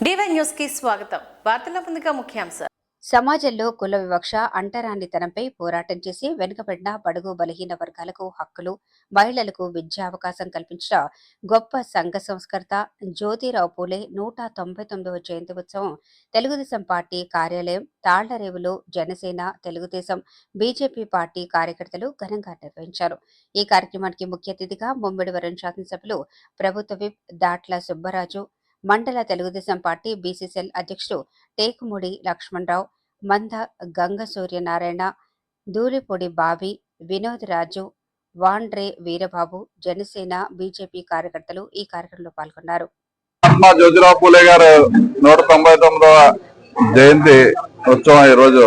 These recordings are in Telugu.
డివై న్యూస్కి స్వాగతం. వార్తల ముందుగా ముఖ్యాంశాలు. సమాజంలో కుల వివక్ష అంటరానితనంపై పోరాటం చేసి వెనుకబడిన బడుగు బలహీన వర్గాలకు హక్కులు మహిళలకు విద్యా అవకాశం కల్పించిన గొప్ప సంఘ సంస్కర్త జ్యోతిరావు పూలే నూట తొంభై తొమ్మిదవ జయంతి ఉత్సవం తెలుగుదేశం పార్టీ కార్యాలయం తాళ్ళరేవులో జనసేన తెలుగుదేశం బీజేపీ పార్టీ కార్యకర్తలు ఘనంగా నిర్వహించారు. ఈ కార్యక్రమానికి ముఖ్య అతిథిగా ముమ్మిడివరం శాసనసభ్యులు ప్రభుత్వ విప్ దాట్ల సుబ్బరాజు మండల తెలుగుదేశం పార్టీ బీసీసీఎల్ అధ్యక్షుడు టేకుముడి లక్ష్మణరావు మంద గంగ సూర్యనారాయణ దూలిపొడి బావి వినోద్ రాజు వాండ్రే వీరబాబు జనసేన బీజేపీ కార్యకర్తలు ఈ కార్యక్రమంలో పాల్గొన్నారు. మహాత్మా జ్యోతిరావు పూలే గారు నూట తొంభై తొమ్మిదవ జయంతి ఉత్సవం ఈ రోజు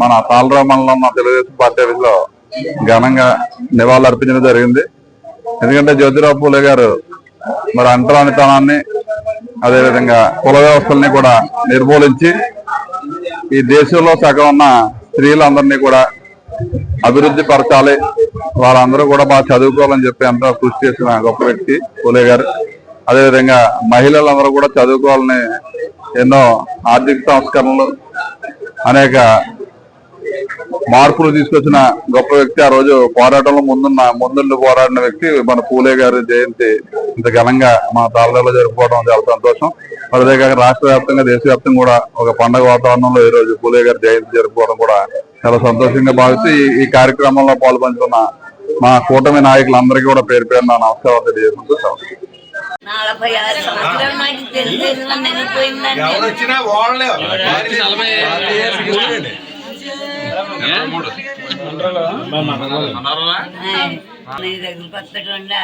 మన తాళరావు మండలం ఉన్న తెలుగుదేశం పార్టీ ఆఫీస్లో ఘనంగా నివాళులు అర్పించడం జరిగింది. ఎందుకంటే జ్యోతిరావు పూలే గారు మరి అంటరానితనాన్ని అదేవిధంగా కుల వ్యవస్థల్ని కూడా నిర్మూలించి ఈ దేశంలో సగం ఉన్న స్త్రీలందరినీ కూడా అభివృద్ధి పరచాలి. వాళ్ళందరూ కూడా బాగా చదువుకోవాలని చెప్పి ఎంతో కృషి చేసిన గొప్ప వ్యక్తి పూలే గారు. అదేవిధంగా మహిళలందరూ కూడా చదువుకోవాలని ఎన్నో ఆర్థిక సంస్కరణలు అనేక మార్పులు తీసుకొచ్చిన గొప్ప వ్యక్తి ఆ రోజు పోరాటంలో ముందున్న ముందుండి పోరాడిన వ్యక్తి మన పూలే గారి జయంతి ఇంత ఘనంగా మా తాళలో జరుపుకోవడం చాలా సంతోషం. మరి అదే కాక రాష్ట్ర వ్యాప్తంగా దేశవ్యాప్తంగా కూడా ఒక పండగ వాతావరణంలో ఈ రోజు పూలే గారి జయంతి జరుపుకోవడం కూడా చాలా సంతోషంగా భావిస్తూ ఈ- ఈ కార్యక్రమంలో పాల్పంచుకున్న మా కూటమి నాయకులందరికీ కూడా పేరు పేరు నా నమస్కారం తెలియజేసుకుంటూ. నలభై ఆరు సంవత్సరాలు నాకు తెలియదు నెలపోయిందండి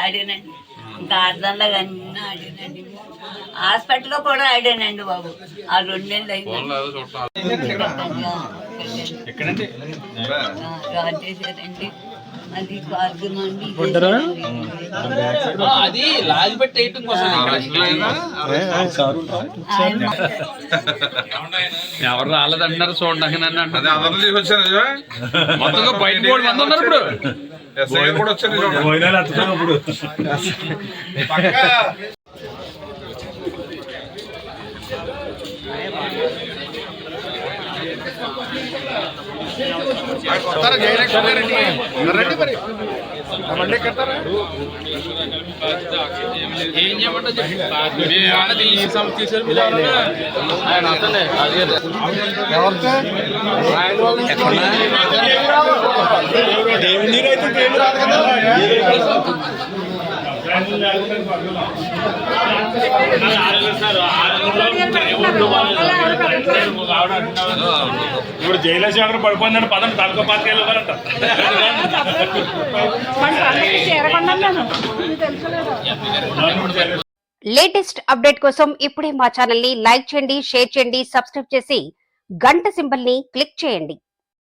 ఆడానండి. ఇంకా ఆడదంలో అన్నీ ఆడానండి. హాస్పిటల్లో కూడా ఆడానండి బాబు. ఆ రెండేళ్ళు అయింది. రాడ్ చేశారండి అది లాగి పెట్టి వేయటం కోసం ఎవరు రాలేదంటున్నారు చూడండి నన్ను అదే అందరూ తీసుకొచ్చారు? మొత్తంగా బయట మూడు మంది ఉన్నారు ఇప్పుడు. ఎస్ఐ కూడా వచ్చారు. కొత్తారా జయలక్ష్మి గారండి రండి మరి. బండి ఎక్కడతారా ఏం చేయమంటారు చెప్పు. మీ వాళ్ళది ఈ సంస్థ తీశారు మీరు ఎవరన్నా? ఆయన అతనే అడిగారు. ఇప్పుడు జైలక్ష్మి అక్కడ పడిపోయిందని పదం తలక పాతికి వెళ్ళాలంట లేటెస్ట్ అప్డేట్ కోసం ఇప్పుడే మా ఛానల్ని లైక్ చేయండి షేర్ చేయండి సబ్స్క్రైబ్ చేసి గంట సింబల్ని క్లిక్ చేయండి.